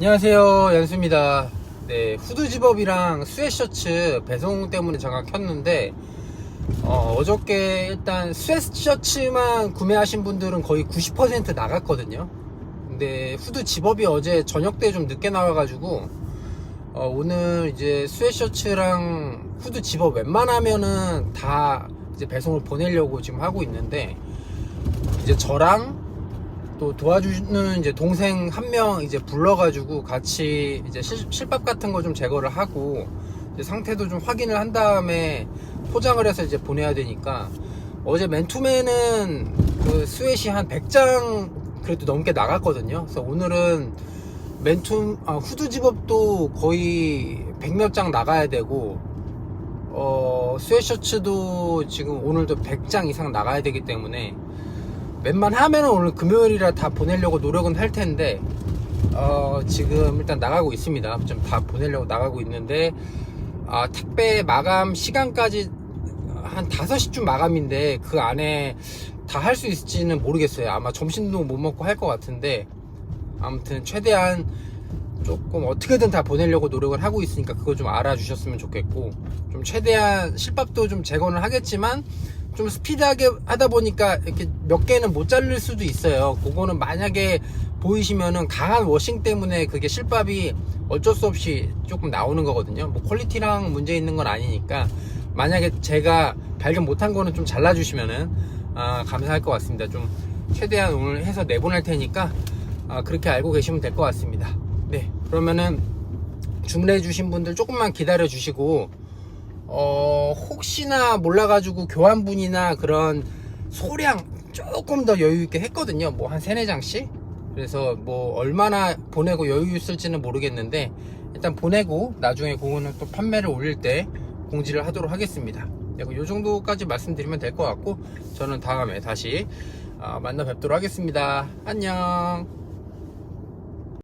안녕하세요 연수입니다. 네 후드 집업이랑 스웨셔츠 배송 때문에 잠깐 켰는데 어, 어저께 일단 스웨셔츠만 구매하신 분들은 거의 90% 나갔거든요. 근데 후드 집업이 어제 저녁 때 좀 늦게 나와가지고 어, 오늘 이제 스웨셔츠랑 후드 집업 웬만하면은 다 이제 배송을 보내려고 지금 하고 있는데 이제 저랑 또 도와주는 이제 동생 한 명 이제 불러가지고 같이 이제 실, 실밥 같은 거 좀 제거를 하고 상태도 좀 확인을 한 다음에 포장을 해서 이제 보내야 되니까 어제 맨투맨은 그 스웨시 한 100장 그래도 넘게 나갔거든요. 그래서 오늘은 맨투 아, 후드 집업도 거의 100몇 장 나가야 되고 어 스웨셔츠도 지금 오늘도 100장 이상 나가야 되기 때문에 웬만하면 오늘 금요일이라 다 보내려고 노력은 할 텐데 어, 지금 일단 나가고 있습니다. 좀 다 보내려고 나가고 있는데 아, 택배 마감 시간까지 한 5시쯤 마감인데 그 안에 다 할 수 있을지는 모르겠어요. 아마 점심도 못 먹고 할 것 같은데 아무튼 최대한 조금 어떻게든 다 보내려고 노력을 하고 있으니까 그거 좀 알아주셨으면 좋겠고 좀 최대한 실밥도 좀 제거는 하겠지만 좀 스피드하게 하다 보니까 이렇게 몇 개는 못 자를 수도 있어요. 그거는 만약에 보이시면은 강한 워싱 때문에 그게 실밥이 어쩔 수 없이 조금 나오는 거거든요. 뭐 퀄리티랑 문제 있는 건 아니니까 만약에 제가 발견 못한 거는 좀 잘라주시면은 아, 감사할 것 같습니다. 좀 최대한 오늘 해서 내보낼 테니까 아, 그렇게 알고 계시면 될 것 같습니다. 네, 그러면은 주문해 주신 분들 조금만 기다려 주시고 어, 혹시나 몰라가지고 교환분이나 그런 소량 조금 더 여유 있게 했거든요. 뭐 한 세네 장씩. 그래서 뭐 얼마나 보내고 여유 있을지는 모르겠는데 일단 보내고 나중에 그거는 또 판매를 올릴 때 공지를 하도록 하겠습니다. 네, 이 정도까지 말씀드리면 될 것 같고 저는 다음에 다시 아, 만나 뵙도록 하겠습니다. 안녕.